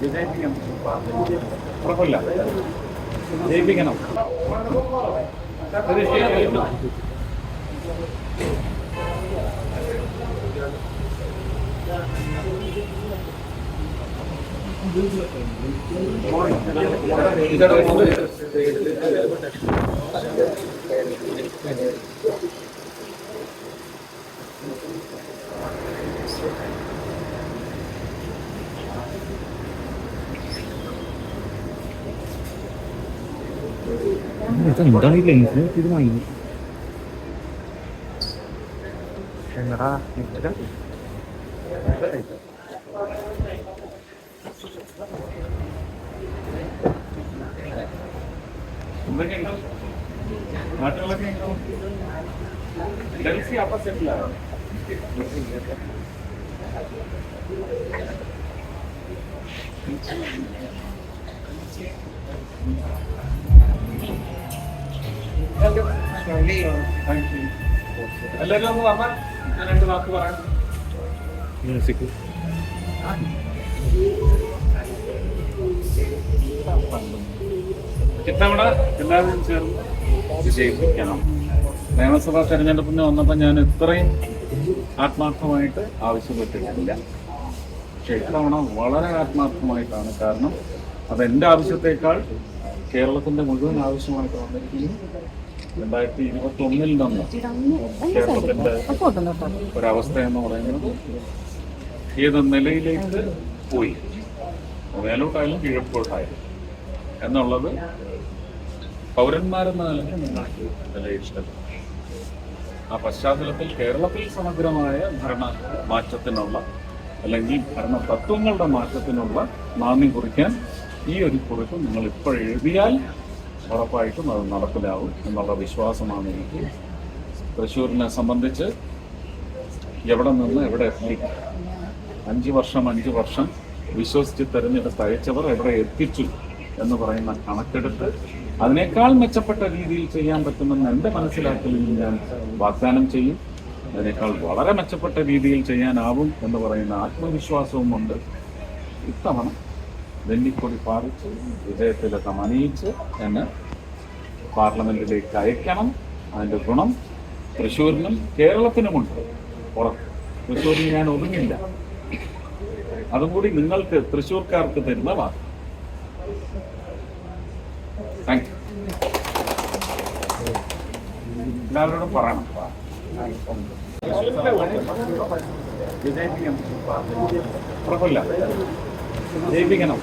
വിജയിപ്പിക്കണം ഉറപ്പില്ല ജയിപ്പിക്കണം 那你这你当你领什么去的嘛？你？dari siapa saya bilang? ഞാൻ രണ്ട് വാക്ക് പറയാം മ്യൂസിക്. നിയമസഭാ തെരഞ്ഞെടുപ്പിന് വന്നപ്പോൾ ഞാൻ ഇത്രയും ആത്മാർത്ഥമായിട്ട് ആവശ്യപ്പെട്ടിട്ടില്ല പക്ഷെ ഇത്തവണ വളരെ ആത്മാർത്ഥമായിട്ടാണ് കാരണം അത് എന്റെ ആവശ്യത്തെക്കാൾ കേരളത്തിന്റെ മുഴുവൻ ആവശ്യമായിട്ട് വന്നിരിക്കുന്നു രണ്ടായിരത്തി ഇരുപത്തി ഒന്നിൽ നിന്ന് കേരളത്തിന്റെ ഒരവസ്ഥ എന്ന് പറയുന്നത് ഏത് നിലയിലേക്ക് പോയി? മേലോട്ടായാലും കിഴക്കോട്ടായാലും എന്നുള്ളത് പൗരന്മാരെന്ന വിലയിരുത്തണം ആ പശ്ചാത്തലത്തിൽ കേരളത്തിൽ സമഗ്രമായ ഭരണ മാറ്റത്തിനുള്ള അല്ലെങ്കിൽ ഭരണ തത്വങ്ങളുടെ മാറ്റത്തിനുള്ള നാന്ദി കുറിക്കാൻ ഈ ഒരു കുറിപ്പ് നിങ്ങൾ ഇപ്പോൾ എഴുതിയാൽ ഉറപ്പായിട്ടും അത് നടപ്പിലാവും എന്നുള്ള വിശ്വാസമാണ് എനിക്ക്. തൃശ്ശൂരിനെ സംബന്ധിച്ച് എവിടെ നിന്ന് എവിടെ എത്തി? അഞ്ച് വർഷം അഞ്ച് വർഷം വിശ്വസിച്ച് തെരഞ്ഞെടുത്ത് അയച്ചവർ എവിടെ എത്തിച്ചു എന്ന് പറയുന്ന കണക്കെടുത്ത് അതിനേക്കാൾ മെച്ചപ്പെട്ട രീതിയിൽ ചെയ്യാൻ പറ്റുമെന്ന് എന്റെ മനസ്സിലാക്കലിൽ ഞാൻ വാഗ്ദാനം ചെയ്യും. അതിനേക്കാൾ വളരെ മെച്ചപ്പെട്ട രീതിയിൽ ചെയ്യാനാവും എന്ന് പറയുന്ന ആത്മവിശ്വാസവും ഉണ്ട് ഇത്തവണ വെള്ളിക്കൊടി പാറിച്ച് വിജയത്തിലൊക്കെ അണിയിച്ച് എന്നെ പാർലമെന്റിലേക്ക് അയക്കണം. അതിന്റെ ഗുണം തൃശ്ശൂരിനും കേരളത്തിനുമുണ്ട് ഉറപ്പ്. തൃശ്ശൂരിൽ ഞാൻ ഒതുങ്ങില്ല അതും കൂടി നിങ്ങൾക്ക് തൃശ്ശൂർക്കാർക്ക് തരുന്ന വാക്ക്. താങ്ക് യു എല്ലാവരോടും പറയണം. വിജയിപ്പിക്കണം ഉറപ്പില്ല ജയിപ്പിക്കണം